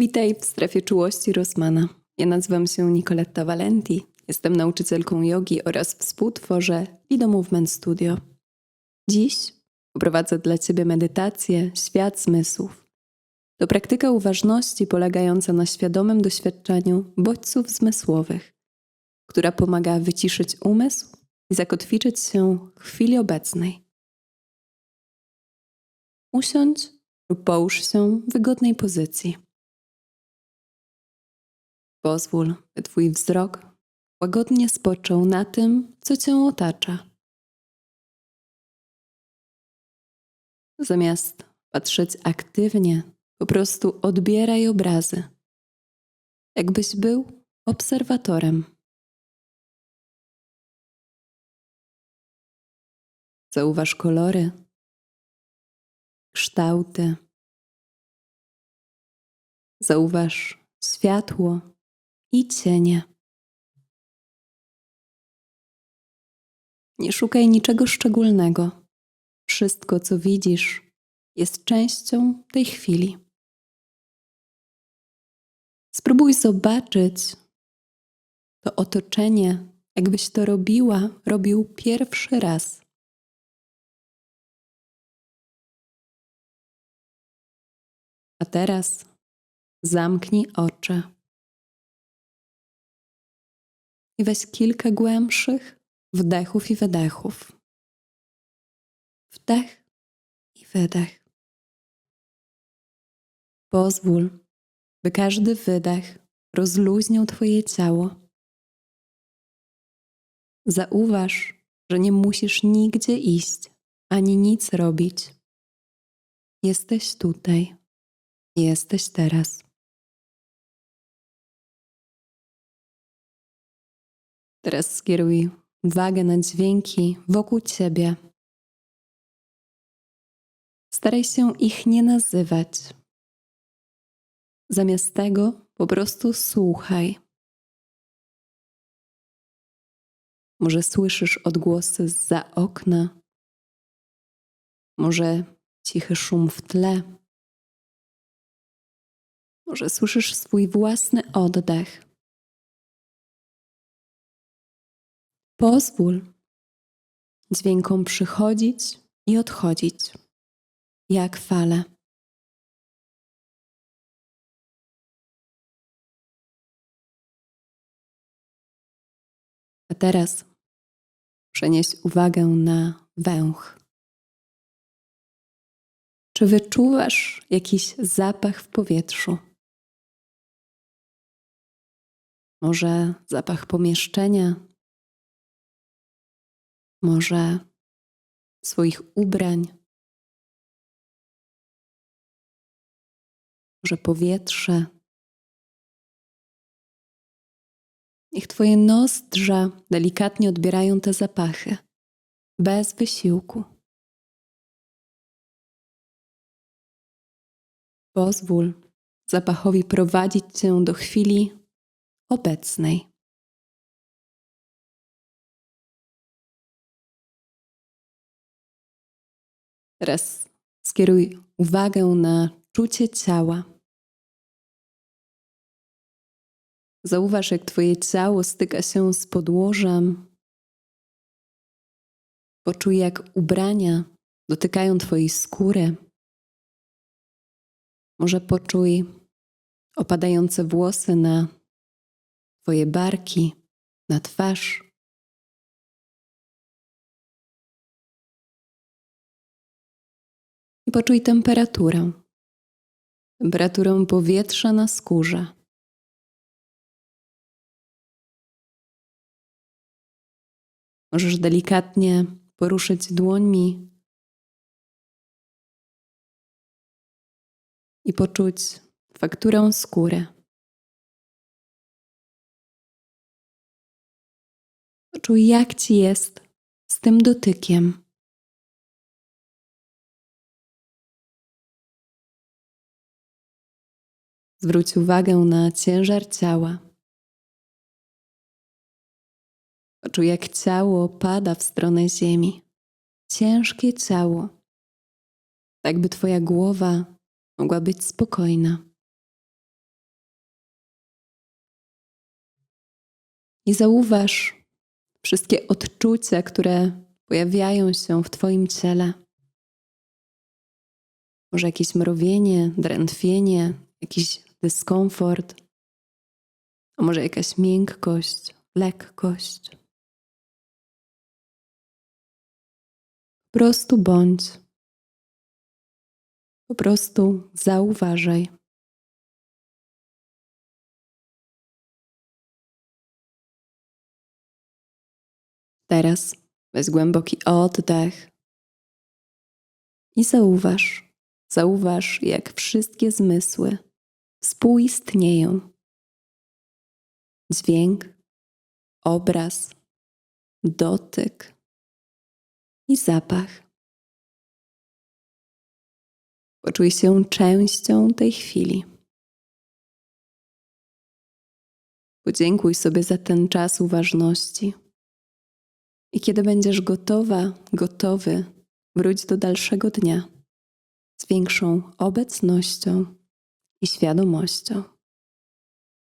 Witaj w strefie czułości Rosmana. Ja nazywam się Nicoletta Valenti. Jestem nauczycielką jogi oraz współtworzę Lido Movement Studio. Dziś poprowadzę dla Ciebie medytację Świat Zmysłów. To praktyka uważności polegająca na świadomym doświadczeniu bodźców zmysłowych, która pomaga wyciszyć umysł i zakotwiczyć się w chwili obecnej. Usiądź lub połóż się w wygodnej pozycji. Pozwól, by Twój wzrok łagodnie spoczął na tym, co Cię otacza. Zamiast patrzeć aktywnie, po prostu odbieraj obrazy, jakbyś był obserwatorem. Zauważ kolory, kształty. Zauważ światło i cienie. Nie szukaj niczego szczególnego. Wszystko, co widzisz, jest częścią tej chwili. Spróbuj zobaczyć to otoczenie, jakbyś to robiła, robił pierwszy raz. A teraz zamknij oczy i weź kilka głębszych wdechów i wydechów. Wdech i wydech. Pozwól, by każdy wydech rozluźniał Twoje ciało. Zauważ, że nie musisz nigdzie iść ani nic robić. Jesteś tutaj. Jesteś teraz. Teraz skieruj uwagę na dźwięki wokół ciebie. Staraj się ich nie nazywać. Zamiast tego po prostu słuchaj. Może słyszysz odgłosy za okna, może cichy szum w tle, może słyszysz swój własny oddech. Pozwól dźwiękom przychodzić i odchodzić, jak fale. A teraz przenieś uwagę na węch. Czy wyczuwasz jakiś zapach w powietrzu? Może zapach pomieszczenia, może swoich ubrań, może powietrze. Niech Twoje nozdrza delikatnie odbierają te zapachy, bez wysiłku. Pozwól zapachowi prowadzić Cię do chwili obecnej. Teraz skieruj uwagę na czucie ciała. Zauważ, jak Twoje ciało styka się z podłożem. Poczuj, jak ubrania dotykają Twojej skóry. Może poczuj opadające włosy na Twoje barki, na twarz. Poczuj temperaturę. Temperaturę powietrza na skórze. Możesz delikatnie poruszyć dłońmi i poczuć fakturę skóry. Poczuj, jak ci jest z tym dotykiem. Zwróć uwagę na ciężar ciała. Poczuj, jak ciało pada w stronę ziemi. Ciężkie ciało. Tak by Twoja głowa mogła być spokojna. I zauważ wszystkie odczucia, które pojawiają się w Twoim ciele. Może jakieś mrowienie, drętwienie, jakiś dyskomfort, a może jakaś miękkość, lekkość. Po prostu bądź. Po prostu zauważaj. Teraz weź głęboki oddech i zauważ, zauważ, jak wszystkie zmysły współistnieją. Dźwięk, obraz, dotyk i zapach. Poczuj się częścią tej chwili. Podziękuj sobie za ten czas uważności. I kiedy będziesz gotowa, gotowy, wróć do dalszego dnia z większą obecnością i świadomością.